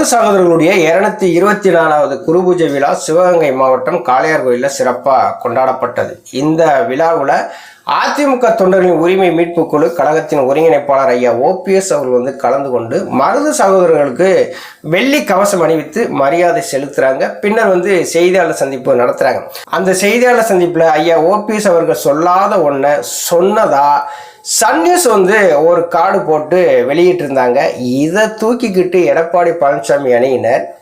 மருது சகோதரர்களுடைய இருநூத்தி இருபத்தி நாலாவது குருபூஜை விழா சிவகங்கை மாவட்டம் காளையார் கோயிலில் சிறப்பாக கொண்டாடப்பட்டது. இந்த விழாவில் அதிமுக தொண்டர்களின் உரிமை மீட்பு குழு கழகத்தின் ஒருங்கிணைப்பாளர் ஐயா ஓபிஎஸ் அவர்கள் வந்து கலந்து கொண்டு மருது சகோதரர்களுக்கு வெள்ளி கவசம் அணிவித்து மரியாதை செலுத்துறாங்க. பின்னர் வந்து செய்தியாளர் சந்திப்பு நடத்துறாங்க. அந்த செய்தியாளர் சந்திப்பில் ஐயா ஓபிஎஸ் அவர்கள் சொல்லாத ஒன்றை சொன்னதா? சன் நியூஸ் வந்து ஒரு கார்டு போட்டு வெளியிட்டிருந்தாங்க. இதை தூக்கிக்கிட்டு எடப்பாடி பழனிசாமி அணியினர்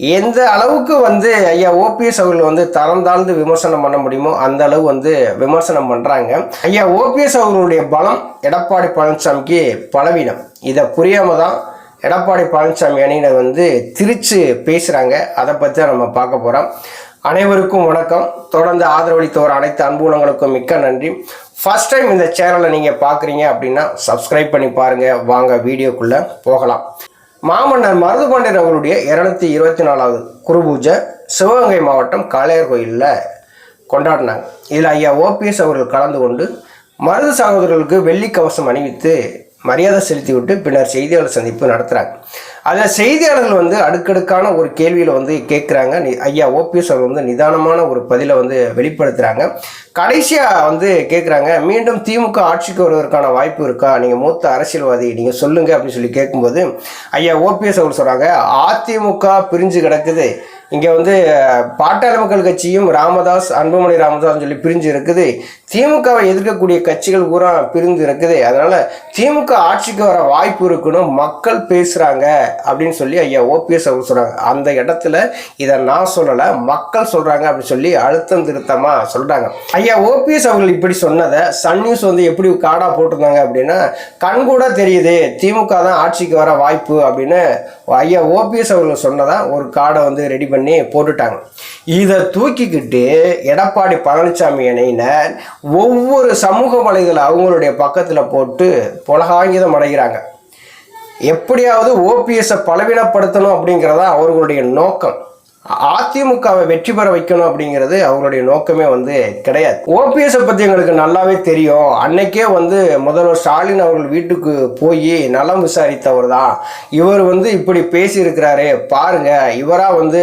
எந்த அளவுக்கு வந்து ஐயா ஓபிஎஸ் அவர்கள் வந்து தரம் தாழ்ந்து விமர்சனம் பண்ண முடியுமோ அந்த அளவு வந்து விமர்சனம் பண்ணுறாங்க ஐயா ஓபிஎஸ் அவர்களுடைய பலம் எடப்பாடி பழனிசாமிக்கு பலவீனம். இதை புரியாம தான் எடப்பாடி பழனிசாமி அணியினர் வந்து திரிச்சு பேசுகிறாங்க அதை பற்றி தான் நம்ம பார்க்க போகிறோம் அனைவருக்கும் வணக்கம். தொடர்ந்து ஆதரவளித்தவர் அனைத்து அன்புலங்களுக்கும் மிக்க நன்றி. ஃபர்ஸ்ட் டைம் இந்த சேனலை நீங்கள் பார்க்குறீங்க அப்படின்னா சப்ஸ்கிரைப் பண்ணி பாருங்கள் வாங்க வீடியோக்குள்ளே போகலாம். மாமன்னர் மருதுபாண்டியர் அவருடைய இருநூத்தி இருபத்தி நாலாவது குருபூஜை சிவகங்கை மாவட்டம் காளையார் கோயிலில் கொண்டாடினாங்க. இதில் ஐயா ஓபிஎஸ் அவர்கள் கலந்து கொண்டு மருது சகோதரர்களுக்கு வெள்ளி கவசம் அணிவித்து மரியாதை செலுத்திவிட்டு பின்னர் செய்தியாளர் சந்திப்பு நடத்துகிறாங்க அதில் செய்தியாளர்கள் வந்து அடுக்கடுக்கான ஒரு கேள்வியில் வந்து கேட்குறாங்க ஐயா ஓபிஎஸ் அவர் வந்து நிதானமான ஒரு பதிலை வந்து வெளிப்படுத்துகிறாங்க கடைசியாக வந்து கேட்குறாங்க மீண்டும் திமுக ஆட்சிக்கு வருவதற்கான வாய்ப்பு இருக்கா? நீங்கள் மூத்த அரசியல்வாதி நீங்கள் சொல்லுங்கள் அப்படின்னு சொல்லி கேட்கும்போது ஐயா ஓபிஎஸ் அவர் சொல்கிறாங்க அதிமுக பிரிஞ்சு கிடக்குது. இங்கே வந்து பாட்டாளி மக்கள் கட்சியும் ராமதாஸ் அன்புமணி ராமதாஸ் சொல்லி பிரிஞ்சு இருக்குது. திமுகவை எதிர்க்கக்கூடிய கட்சிகள் பூரா பிரிந்து இருக்குது. அதனால திமுக ஆட்சிக்கு வர வாய்ப்பு இருக்குன்னு மக்கள் பேசுகிறாங்க அப்படின்னு சொல்லி ஐயா ஓபிஎஸ் அவர் சொல்கிறாங்க அந்த இடத்துல இதை நான் சொல்லலை மக்கள் சொல்கிறாங்க அப்படின்னு சொல்லி அழுத்தம் திருத்தமாக சொல்கிறாங்க ஐயா ஓபிஎஸ் அவர்கள் இப்படி சொன்னதை சன் நியூஸ் வந்து எப்படி காடாக போட்டிருந்தாங்க அப்படின்னா கண் கூட தெரியுது திமுக தான் ஆட்சிக்கு வர வாய்ப்பு அப்படின்னு ஐயா ஓபிஎஸ் அவர்கள் சொன்னதான் ஒரு காடை வந்து ரெடி பண்ணி போட்டுட்டாங்க. இதை தூக்கிக்கிட்டு எடப்பாடி பழனிசாமி இணையினர் ஒவ்வொரு சமூக வலைதள அவங்களுடைய பக்கத்தில் போட்டு புலகாங்கிதம் அடைகிறாங்க. எப்படியாவது ஓபிஎஸ்ஸை பலவீனப்படுத்தணும் அப்படிங்கிறதா அவர்களுடைய நோக்கம். அதிமுகவை வெற்றி பெற வைக்கணும் அப்படிங்கிறது அவங்களுடைய நோக்கமே வந்து கிடையாது. ஓபிஎஸ் பற்றி எங்களுக்கு நல்லாவே தெரியும். அன்னைக்கே வந்து முதல்வர் ஸ்டாலின் அவர்கள் வீட்டுக்கு போய் நலம் விசாரித்தவர் தான். இவர் வந்து இப்படி பேசியிருக்கிறாரு. பாருங்க இவரா வந்து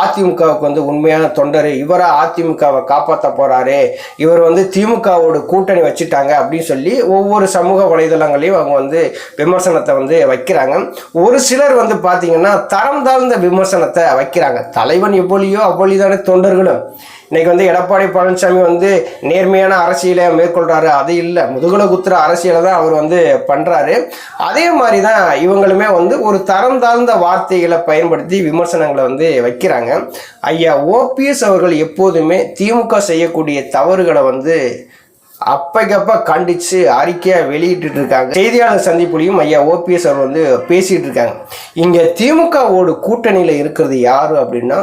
அதிமுகவுக்கு வந்து உண்மையான தொண்டர். இவரா அதிமுகவை காப்பாற்ற போறாரு. இவர் வந்து திமுகவோட கூட்டணி வச்சுட்டாங்க அப்படின்னு சொல்லி ஒவ்வொரு சமூக வலைதளங்களையும் அவங்க வந்து விமர்சனத்தை வந்து வைக்கிறாங்க. ஒரு சிலர் வந்து பார்த்தீங்கன்னா தரம் தாழ்ந்த விமர்சனத்தை வைக்கிறாங்க. தலைவன் எவ்வளியோ அவ்வளிதானே தொண்டர்களும். இன்னைக்கு வந்து எடப்பாடி பழனிசாமி வந்து நேர்மையான அரசியலை மேற்கொள்றாரு. அது இல்லை. முதுகுல குத்துற அரசியலை தான் அவர் வந்து பண்றாரு. அதே மாதிரி தான் இவங்களுமே வந்து ஒரு தரம் தாழ்ந்த வார்த்தைகளை பயன்படுத்தி விமர்சனங்களை வந்து வைக்கிறாங்க. ஐயா ஓபிஎஸ் அவர்கள் எப்போதுமே திமுக செய்யக்கூடிய தவறுகளை வந்து அப்பக்கப்ப கண்டிச்சு அறிக்கையை வெளியிட்டு இருக்காங்க செய்தியாளர் சந்திப்புலையும் ஐயா ஓபிஎஸ் அவர் வந்து பேசிட்டு இருக்காங்க இங்க திமுகவோட கூட்டணியில இருக்கிறது யாரு அப்படின்னா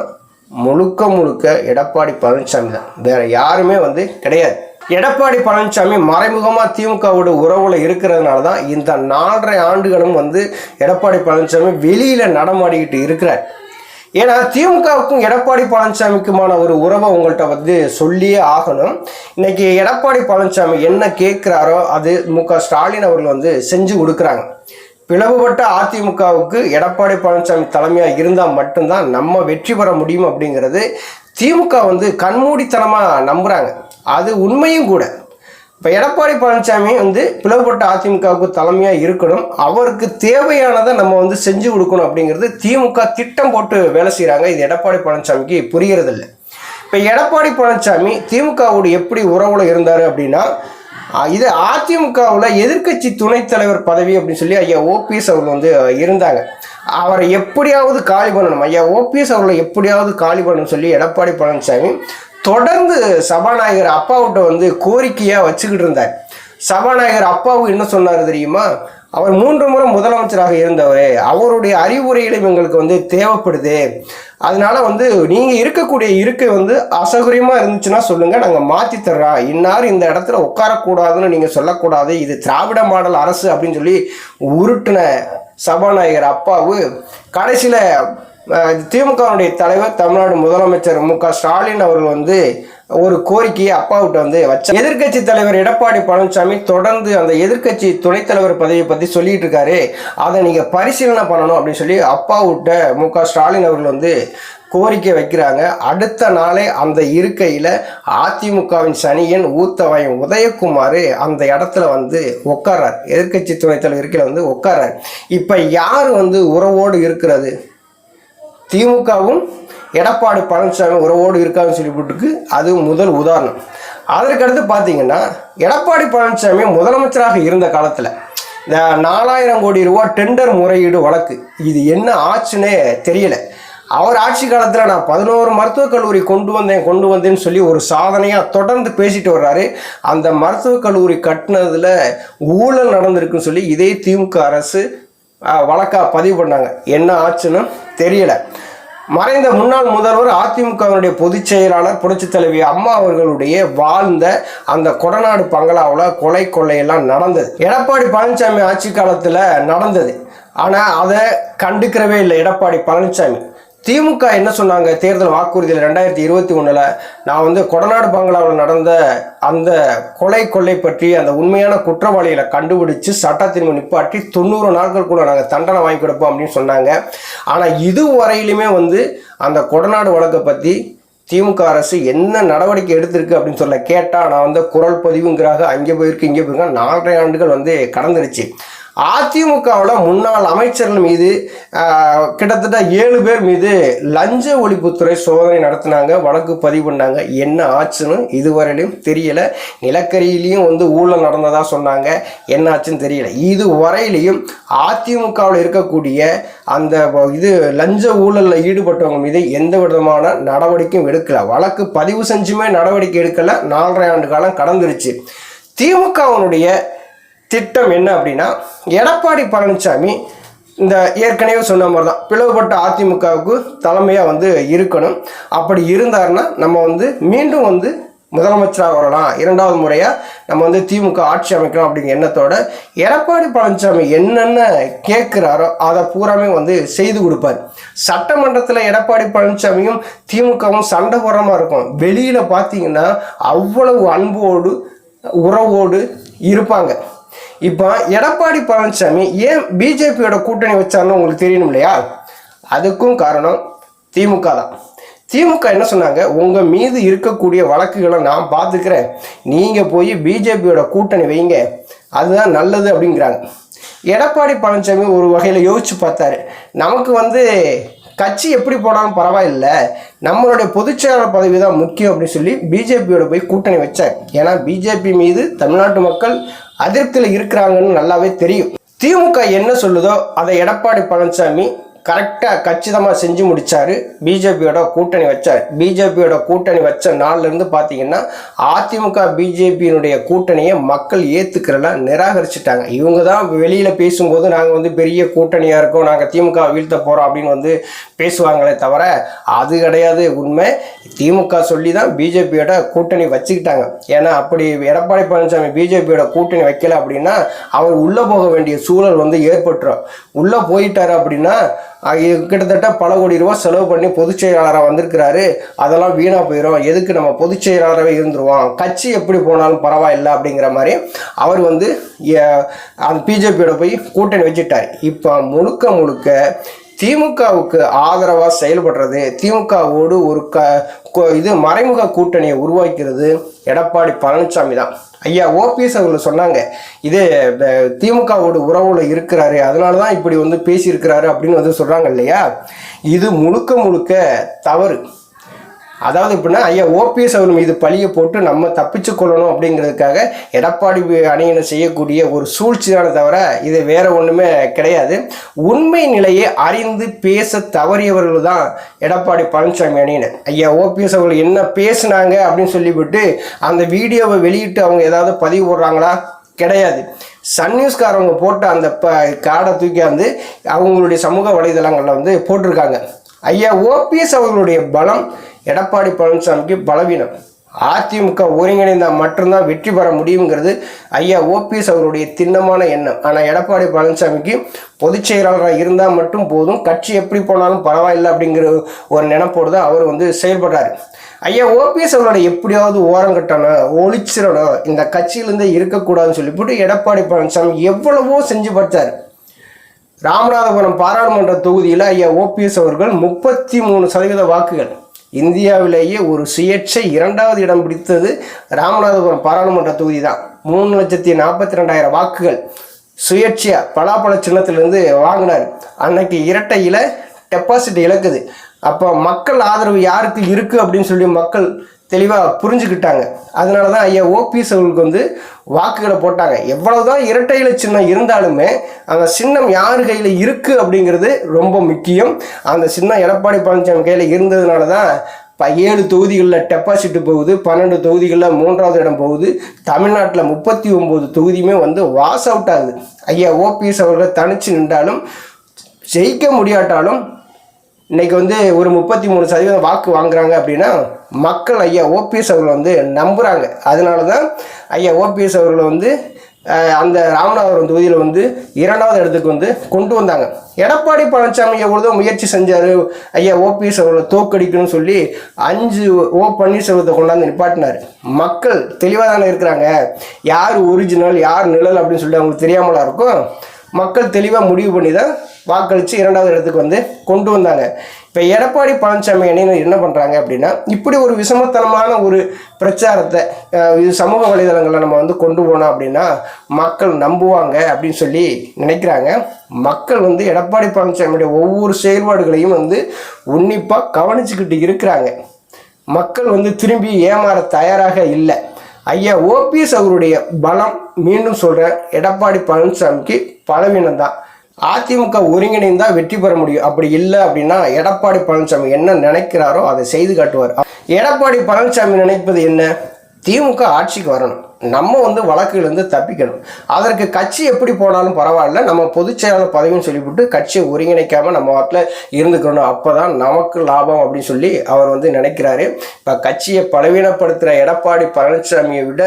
முழுக்க முழுக்க எடப்பாடி பழனிசாமி தான். வேற யாருமே வந்து கிடையாது. எடப்பாடி பழனிசாமி மறைமுகமாக திமுகவோட உறவில் இருக்கிறதுனால தான் இந்த நாலரை ஆண்டுகளும் வந்து எடப்பாடி பழனிசாமி வெளியில் நடமாடிக்கிட்டு இருக்கிறார். ஏன்னா திமுகவுக்கும் எடப்பாடி பழனிசாமிக்குமான ஒரு உறவை உங்கள்கிட்ட வந்து சொல்லியே ஆகணும். இன்னைக்கு எடப்பாடி பழனிசாமி என்ன கேட்குறாரோ அது மு க ஸ்டாலின் அவர்கள் வந்து செஞ்சு கொடுக்குறாங்க. பிளவுபட்ட அதிமுகவுக்கு எடப்பாடி பழனிசாமி தலைமையாக இருந்தால் மட்டும்தான் நம்ம வெற்றி பெற முடியும் அப்படிங்கிறது திமுக வந்து கண்மூடித்தனமாக நம்புகிறாங்க அது உண்மையும் கூட. இப்போ எடப்பாடி பழனிசாமி வந்து பிளவுபட்ட அதிமுகவுக்கு தலைமையாக இருக்கணும். அவருக்கு தேவையானதை நம்ம வந்து செஞ்சு கொடுக்கணும் அப்படிங்கிறது திமுக திட்டம் போட்டு வேலை செய்கிறாங்க இது எடப்பாடி பழனிசாமிக்கு புரிகிறதில்ல இப்போ எடப்பாடி பழனிசாமி திமுகவோடு எப்படி உறவுல இருந்தார் அப்படின்னா இது அதிமுகவில் எதிர்க்கட்சி துணைத் தலைவர் பதவி அப்படின்னு சொல்லி ஐயா ஓபிஎஸ் அவர்கள் வந்து இருந்தாங்க. அவரை எப்படியாவது காலி பண்ணணும். ஐயா ஓபிஎஸ் அவர்களை எப்படியாவது காலி பண்ணணும்னு சொல்லி எடப்பாடி பழனிசாமி தொடர்ந்து சபாநாயகர் அப்பாவிட்ட வந்து கோரிக்கையாக வச்சுக்கிட்டு இருந்தார். சபாநாயகர் அப்பாவு என்ன சொன்னார் தெரியுமா? அவர் மூன்று முறை முதலமைச்சராக இருந்தவர் அவருடைய அறிவுரைகளும் எங்களுக்கு வந்து தேவைப்படுது. அதனால வந்து நீங்கள் இருக்கக்கூடிய இருக்கை வந்து அசௌகரியமாக இருந்துச்சுன்னா சொல்லுங்கள் நாங்கள் மாற்றி தர்றோம். இன்னார் இந்த இடத்துல உட்காரக்கூடாதுன்னு நீங்கள் சொல்லக்கூடாது. இது திராவிட மாடல் அரசு அப்படின்னு சொல்லி உருட்டின சபாநாயகர் அப்பாவு கடைசியில் திமுகவுடைய தலைவர் தமிழ்நாடு முதலமைச்சர் மு க. ஸ்டாலின் அவர்கள் வந்து ஒரு கோரிக்கையை அப்பாவிட்ட வந்து வச்ச எதிர்க்கட்சி தலைவர் எடப்பாடி பழனிசாமி தொடர்ந்து அந்த எதிர்க்கட்சி துணைத் தலைவர் பதவியை பற்றி சொல்லிட்டு இருக்காரு. அதை நீங்கள் பரிசீலனை பண்ணணும் அப்படின்னு சொல்லி அப்பாவிட்ட மு க. ஸ்டாலின் அவர்கள் வந்து கோரிக்கை வைக்கிறாங்க. அடுத்த நாளே அந்த இருக்கையில் அதிமுகவின் சனியன் ஊத்தவயன் உதயகுமார் அந்த இடத்துல வந்து உட்கார்றார் எதிர்க்கட்சி துணைத் தலைவர் இருக்கையில் வந்து உட்கார்றார் இப்போ யார் வந்து உறவோடு இருக்கிறது? திமுகவும் எடப்பாடி பழனிசாமி உறவோடு இருக்கான்னு சொல்லிவிட்டுக்கு அது முதல் உதாரணம். அதற்கடுத்து பார்த்தீங்கன்னா எடப்பாடி பழனிசாமி முதலமைச்சராக இருந்த காலத்தில் இந்த நாலாயிரம் கோடி ரூபா டெண்டர் முறையீடு வழக்கு இது என்ன ஆச்சுன்னே தெரியல. அவர் ஆட்சி காலத்தில் நான் பதினோரு மருத்துவக் கல்லூரி கொண்டு வந்தேன் கொண்டு வந்தேன்னு சொல்லி ஒரு சாதனையாக தொடர்ந்து பேசிட்டு வர்றாரு. அந்த மருத்துவக் கல்லூரி கட்டினதில் ஊழல் நடந்திருக்குன்னு சொல்லி இதே திமுக அரசு வழக்காக பதிவு பண்ணாங்க. என்ன ஆச்சுன்னு தெரியலை. மறைந்த முன்னாள் முதல்வர் அதிமுகவினுடைய பொதுச் செயலாளர் புரட்சி தலைவி அம்மா அவர்களுடைய வாழ்ந்த அந்த கொடநாடு பங்களாவில் கொலை கொள்ளையெல்லாம் நடந்தது. எடப்பாடி பழனிசாமி ஆட்சி காலத்தில் நடந்தது. ஆனால் அதை கண்டுக்கிறவே இல்லை எடப்பாடி பழனிசாமி. திமுக என்ன சொன்னாங்க? தேர்தல் வாக்குறுதியில் ரெண்டாயிரத்தி இருபத்தி ஒன்றில் நான் வந்து கொடநாடு பங்களாவில் நடந்த அந்த கொலை கொள்ளை பற்றி அந்த உண்மையான குற்றவாளிகளை கண்டுபிடிச்சு சட்டத்தின் நிப்பாட்டி தொண்ணூறு நாட்களுக்குள்ள நாங்கள் தண்டனை வாங்கி கொடுப்போம் அப்படின்னு சொன்னாங்க. ஆனால் இது வரையிலுமே வந்து அந்த கொடநாடு வழக்கை பற்றி திமுக அரசு என்ன நடவடிக்கை எடுத்திருக்கு அப்படின்னு சொல்ல கேட்டால் நான் வந்து குரல் பதிவுங்கிறாக அங்கே போயிருக்கு இங்கே போயிருக்கேன் நாலரை ஆண்டுகள் வந்து கடந்துருச்சு. அதிமுகவில் முன்னாள் அமைச்சர்கள் மீது கிட்டத்தட்ட ஏழு பேர் மீது லஞ்ச ஒழிப்புத்துறை சோதனை நடத்தினாங்க வழக்கு பதிவு பண்ணாங்க. என்ன ஆச்சுன்னு இதுவரையிலும் தெரியல. நிலக்கரியிலையும் வந்து ஊழல் நடந்ததாக சொன்னாங்க. என்ன ஆச்சுன்னு தெரியல. இது வரையிலையும் அதிமுகவில் இருக்கக்கூடிய அந்த இது லஞ்ச ஊழலில் ஈடுபட்டவங்க மீது எந்த விதமான நடவடிக்கையும் எடுக்கலை. வழக்கு பதிவு செஞ்சுமே நடவடிக்கை எடுக்கலை. நாலரை ஆண்டு காலம் கடந்துருச்சு. திமுகவினுடைய திட்டம் என்ன அப்படின்னா எடப்பாடி பழனிசாமி இந்த ஏற்கனவே சொன்ன மாதிரி தான் பிளவுபட்ட அதிமுகவுக்கு தலைமையாக வந்து இருக்கணும். அப்படி இருந்தாருன்னா நம்ம வந்து மீண்டும் வந்து முதலமைச்சராக வரலாம். இரண்டாவது முறையாக நம்ம வந்து திமுக ஆட்சி அமைக்கலாம் அப்படிங்கிற எண்ணத்தோட எடப்பாடி பழனிசாமி என்னென்ன கேட்குறாரோ அதை பூராமே வந்து செய்து கொடுப்பார். சட்டமன்றத்தில் எடப்பாடி பழனிசாமியும் திமுகவும் சண்டை போடுறமா இருக்கும். வெளியில் பார்த்தீங்கன்னா அவ்வளவு அன்போடு உறவோடு இருப்பாங்க. இப்போ எடப்பாடி பழனிசாமி ஏன் பிஜேபியோட கூட்டணி வச்சாருன்னு உங்களுக்கு தெரியணும் இல்லையா? அதுக்கும் காரணம் திமுக தான். திமுக என்ன சொன்னாங்க? உங்கள் மீது இருக்கக்கூடிய வழக்குகளை நான் பார்த்துக்கிறேன். நீங்கள் போய் பிஜேபியோட கூட்டணி வைங்க. அதுதான் நல்லது அப்படிங்கிறாங்க. எடப்பாடி பழனிசாமி ஒரு வகையில் யோசிச்சு பார்த்தாரு. நமக்கு வந்து கட்சி எப்படி போனாலும் பரவாயில்ல. நம்மளுடைய பொதுச்செயலாளர் பதவி தான் முக்கியம் அப்படின்னு சொல்லி பிஜேபியோட போய் கூட்டணி வச்சார். ஏன்னா பிஜேபி மீது தமிழ்நாட்டு மக்கள் அதிருப்தியில் இருக்கிறாங்கன்னு நல்லாவே தெரியும். திமுக என்ன சொல்லுதோ அதை எடப்பாடி பழனிசாமி கரெக்டாக கச்சிதமாக செஞ்சு முடித்தார் பிஜேபியோட கூட்டணி வச்சார் பிஜேபியோட கூட்டணி வச்ச நாள்லேருந்து பார்த்தீங்கன்னா அதிமுக பிஜேபியினுடைய கூட்டணியை மக்கள் ஏற்றுக்கிறல நிராகரிச்சிட்டாங்க. இவங்க தான் வெளியில் பேசும்போது நாங்கள் வந்து பெரிய கூட்டணியாக இருக்கோம் நாங்கள் திமுக வீழ்த்த போகிறோம் அப்படின்னு வந்து பேசுவாங்களே தவிர அது கிடையாது. உண்மை திமுக சொல்லி தான் பிஜேபியோட கூட்டணி வச்சுக்கிட்டாங்க. ஏன்னா அப்படி எடப்பாடி பழனிசாமி பிஜேபியோட கூட்டணி வைக்கல அப்படின்னா அவர் உள்ளே போக வேண்டிய சூழல் வந்து ஏற்பட்டுரும். உள்ளே போயிட்டார் அப்படின்னா கிட்டத்தட்ட பல கோடி ரூபா செலவு பண்ணி பொதுச் செயலாளராக வந்திருக்கிறாரு. அதெல்லாம் வீணாக போயிடும் எதுக்கு நம்ம பொதுச் செயலாளராகவே இருந்துருவோம்? கட்சி எப்படி போனாலும் பரவாயில்ல அப்படிங்கிற மாதிரி அவர் வந்து அந்த பிஜேபியோட போய் கூட்டணி வச்சுட்டார். இப்போ முழுக்க முழுக்க திமுகவுக்கு ஆதரவாக செயல்படுறது திமுகவோடு ஒரு க இது மறைமுக கூட்டணியை உருவாக்கிறது எடப்பாடி பழனிசாமி தான். ஐயா ஓபிஎஸ் அவர்கள் சொன்னாங்க இது திமுகவோடு திமுகவோட உறவுல இருக்கிறாரு அதனால தான் இப்படி வந்து பேசியிருக்கிறாரு அப்படின்னு வந்து சொல்கிறாங்க இல்லையா? இது முழுக்க முழுக்க தவறு. அதாவது எப்படின்னா ஐயா ஓபிஎஸ் அவர் மீது பழியை போட்டு நம்ம தப்பிச்சு கொள்ளணும் அப்படிங்கிறதுக்காக எடப்பாடி அணியினர் செய்யக்கூடிய ஒரு சூழ்ச்சியான தவிர இது வேற ஒன்றுமே கிடையாது. உண்மை நிலையை அறிந்து பேச தவறியவர்கள் தான் எடப்பாடி பழனிசாமி அணியினர். ஐயா ஓபிஎஸ் அவர்கள் என்ன பேசுனாங்க அப்படின்னு சொல்லிவிட்டு அந்த வீடியோவை வெளியிட்டு அவங்க ஏதாவது பதிவு போடுறாங்களா? கிடையாது. சன் நியூஸ்காரவங்க போட்ட அந்த ப காடை தூக்கி வந்து அவங்களுடைய சமூக வலைதளங்களில் வந்து போட்டிருக்காங்க. ஐயா ஓபிஎஸ் அவர்களுடைய பலம் எடப்பாடி பழனிசாமிக்கு பலவீனம். அதிமுக ஒருங்கிணைந்தால் மட்டும்தான் வெற்றி பெற முடியுங்கிறது ஐயா ஓபிஎஸ் அவருடைய திண்ணமான எண்ணம். ஆனால் எடப்பாடி பழனிசாமிக்கு பொதுச் செயலாளராக இருந்தால் மட்டும் போதும். கட்சி எப்படி போனாலும் பரவாயில்லை அப்படிங்கிற ஒரு நினைப்போடு தான் அவர் வந்து செயல்படுறாரு. ஐயா ஓபிஎஸ் அவரோட எப்படியாவது ஓரம் கட்டணும் ஒழிச்சிடணும் இந்த கட்சியிலேருந்தே இருக்கக்கூடாதுன்னு சொல்லிவிட்டு எடப்பாடி பழனிசாமி எவ்வளவோ செஞ்சு பார்த்தார். ராமநாதபுரம் பாராளுமன்ற தொகுதியில் ஐயா ஓபிஎஸ் அவர்கள் முப்பத்தி மூணு சதவீத வாக்குகள். இந்தியாவிலேயே ஒரு சுயேட்சை இரண்டாவது இடம் பிடித்தது ராமநாதபுரம் பாராளுமன்ற தொகுதி தான் மூணு லட்சத்தி நாற்பத்தி ரெண்டாயிரம் வாக்குகள் சுயேட்சையாக பலாப்பழ சின்னத்திலிருந்து வாங்கினார். அன்னைக்கு இரட்டையில் டெபாசிட் இழக்குது. அப்போ மக்கள் ஆதரவு யாருக்கு இருக்குது அப்படின்னு சொல்லி மக்கள் தெளிவாக புரிஞ்சுக்கிட்டாங்க. அதனால தான் ஐயா ஓபிஎஸ் அவர்களுக்கு வந்து வாக்குகளை போட்டாங்க. எவ்வளவுதான் இலை சின்னம் இருந்தாலுமே அந்த சின்னம் யார் கையில் இருக்குது அப்படிங்கிறது ரொம்ப முக்கியம். அந்த சின்னம் எடப்பாடி பழனிசாமி கையில் இருந்ததுனால தான் இப்போ ஏழு தொகுதிகளில் டெபாசிட்டு போகுது பன்னெண்டு தொகுதிகளில் மூன்றாவது இடம் போகுது. தமிழ்நாட்டில் முப்பத்தி ஒம்பது தொகுதியுமே வந்து வாஸ் அவுட் ஆகுது. ஐயா ஓபிஎஸ் அவர்கள் தனிச்சு நின்றாலும் ஜெயிக்க முடியாட்டாலும் இன்றைக்கி வந்து ஒரு முப்பத்தி மூணு சதவீதம் வாக்கு வாங்குறாங்க அப்படின்னா மக்கள் ஐயா ஓபிஎஸ் அவர்களை வந்து நம்புகிறாங்க அதனால தான் ஐயா ஓபிஎஸ் அவர்களை வந்து அந்த ராமநாதபுரம் தொகுதியில் வந்து இரண்டாவது இடத்துக்கு வந்து கொண்டு வந்தாங்க. எடப்பாடி பழனிசாமி எவ்வளோ முயற்சி செஞ்சார். ஐயா ஓபிஎஸ் அவர்களை தோக்கடிக்கணும்னு சொல்லி அஞ்சு ஓ பன்னீர்செல்வத்தை கொண்டாந்து நிப்பாட்டினார். மக்கள் தெளிவாக தானே இருக்கிறாங்க. யார் ஒரிஜினல் யார் நிழல் அப்படின்னு சொல்லி அவங்களுக்கு தெரியாமலாம் இருக்கும். மக்கள் தெளிவாக முடிவு பண்ணி தான் வாக்களித்து இரண்டாவது இடத்துக்கு வந்து கொண்டு வந்தாங்க. இப்போ எடப்பாடி பழனிசாமி அணியினர் என்ன பண்ணுறாங்க அப்படின்னா இப்படி ஒரு விஷமத்தனமான ஒரு பிரச்சாரத்தை இது சமூக வலைதளங்களில் நம்ம வந்து கொண்டு போனோம் அப்படின்னா மக்கள் நம்புவாங்க அப்படின்னு சொல்லி நினைக்கிறாங்க. மக்கள் வந்து எடப்பாடி பழனிசாமியுடைய ஒவ்வொரு செயல்பாடுகளையும் வந்து உன்னிப்பாக கவனிச்சுக்கிட்டு இருக்கிறாங்க. மக்கள் வந்து திரும்பி ஏமாற தயாராக இல்லை. ஐயா ஓபிஎஸ் அவருடைய பலம் மீண்டும் சொல்ற எடப்பாடி பழனிசாமிக்கு பலவீனம் தான் அதிமுக ஒருங்கிணைந்தா வெற்றி பெற முடியும். அப்படி இல்லை அப்படின்னா எடப்பாடி பழனிசாமி என்ன நினைக்கிறாரோ அதை செய்து காட்டுவார். எடப்பாடி பழனிசாமி நினைப்பது என்ன? திமுக ஆட்சிக்கு வரணும். நம்ம வந்து வழக்குலேருந்து தப்பிக்கணும். அதற்கு கட்சி எப்படி போனாலும் பரவாயில்ல. நம்ம பொதுச்செயலாளர் பதவின்னு சொல்லிவிட்டு கட்சியை ஒருங்கிணைக்காமல் நம்ம வாட்டில் இருந்துக்கணும். அப்போ தான் நமக்கு லாபம் அப்படின்னு சொல்லி அவர் வந்து நினைக்கிறாரு. இப்போ கட்சியை பலவீனப்படுத்துகிற எடப்பாடி பழனிசாமியை விட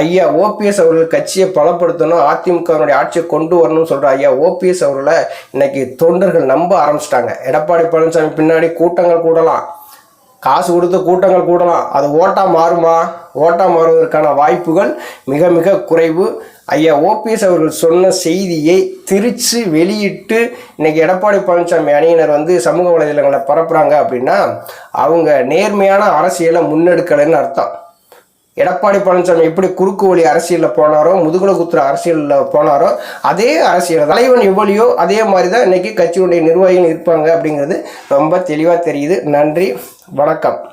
ஐயா ஓபிஎஸ் அவர்கள் கட்சியை பலப்படுத்தணும். அதிமுகவினுடைய ஆட்சியை கொண்டு வரணும்னு சொல்கிற ஐயா ஓபிஎஸ் அவர்களை இன்னைக்கு தொண்டர்கள் நம்ப ஆரம்பிச்சிட்டாங்க. எடப்பாடி பழனிசாமி பின்னாடி கூட்டங்கள் கூடலாம். காசு கொடுத்து கூட்டங்கள் கூடலாம். அது ஓட்டா மாறுமா? ஓட்டா மாறுவதற்கான வாய்ப்புகள் மிக மிக குறைவு. ஐயா ஓபிஎஸ் அவர்கள் சொன்ன செய்தியை திரிச்சு வெளியிட்டு இன்னைக்கு எடப்பாடி பழனிசாமி அணியினர் வந்து சமூக வலைதளங்களை பரப்புகிறாங்க அப்படின்னா அவங்க நேர்மையான அரசியலை முன்னெடுக்கலைன்னு அர்த்தம். எடப்பாடி பழனிசாமி எப்படி குறுக்கு வழி அரசியலில் போனாரோ முதுகுல குத்துற அரசியலில் போனாரோ அதே அரசியல் தலைவன் எவ்வளியோ அதே மாதிரி தான் இன்றைக்கி கட்சியுடைய நிர்வாகிகள் இருப்பாங்க அப்படிங்கிறது ரொம்ப தெளிவாக தெரியுது. நன்றி. வணக்கம்.